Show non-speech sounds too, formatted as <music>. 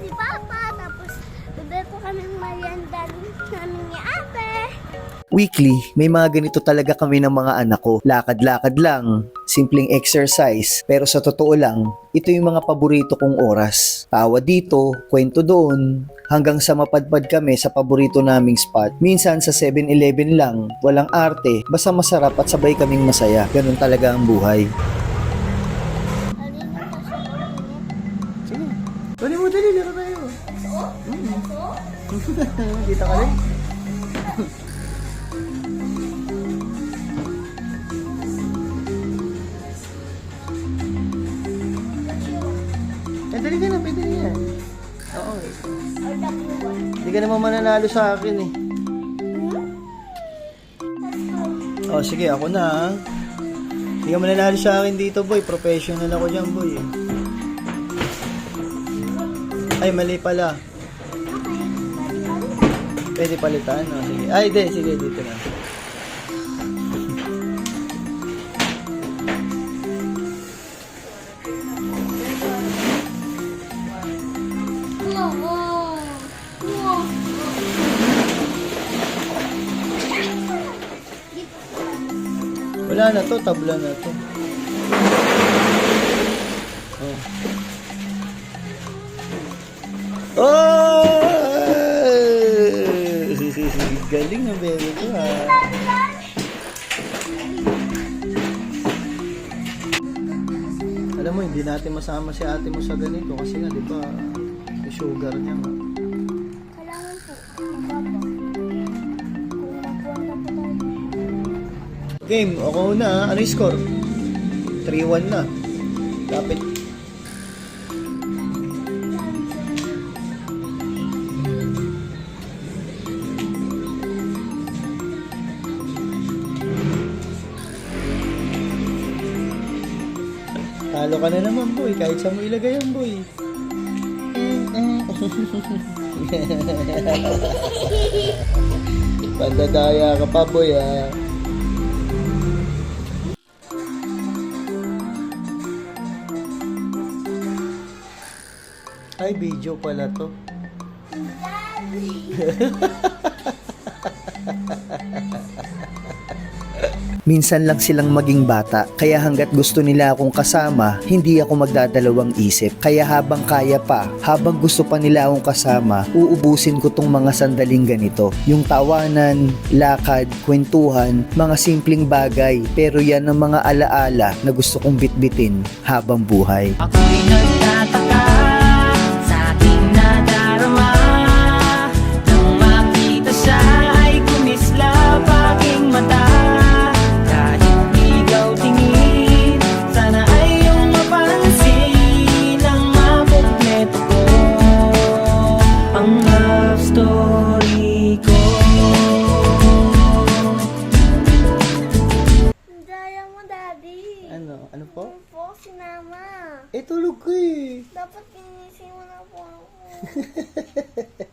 ni Papa. Tapos, bibili po kami ng namin ni Ate. Weekly, may mga ganito talaga kami ng mga anak ko. Lakad-lakad lang, simpleng exercise. Pero sa totoo lang, ito yung mga paborito kong oras. Tawa dito, kwento doon, hanggang sa mapadpad kami sa paborito naming spot. Minsan sa 7-Eleven lang, walang arte, basta masarap at sabay kaming masaya. Ganun talaga ang buhay. Dali mo, dali, laro tayo. Kita ka rin? Eh, dali ka na, pwede na yan. Oo. Hindi ka naman mananalo sa akin eh. Oh, sige, ako na ha. Hindi ka mananalo sa akin dito, boy. Professional ako dyan, boy. eh. Ay, mali pala. Pwede palitan, oh, sige. Ay, di, sige, dito na. Wala na to, tabla na to. Oh. Oh! Galing ng bebe ko ha. Alam mo, hindi natin masama si ate mo sa ganito kasi nga, di ba, sugar niya nga. Kailangan po, na. Game, ako na. ha? Ano yung score? 3-1 na. Kapit. Talo ka na naman, boy. Kahit saan mo ilagay yan, boy. <laughs> Pandadaya ka pa, boy, ah. Ay, video pala to. <laughs> Minsan lang silang maging bata, kaya hanggat gusto nila akong kasama, hindi ako magdadalawang isip. Kaya habang kaya pa, habang gusto pa nila akong kasama, uubusin ko tong mga sandaling ganito. Yung tawanan, lakad, kwentuhan, mga simpleng bagay, pero yan ang mga alaala na gusto kong bitbitin habang buhay. Ako'y sinama. Eh, tulog ko eh. Dapat kinising mo na po ako. <laughs>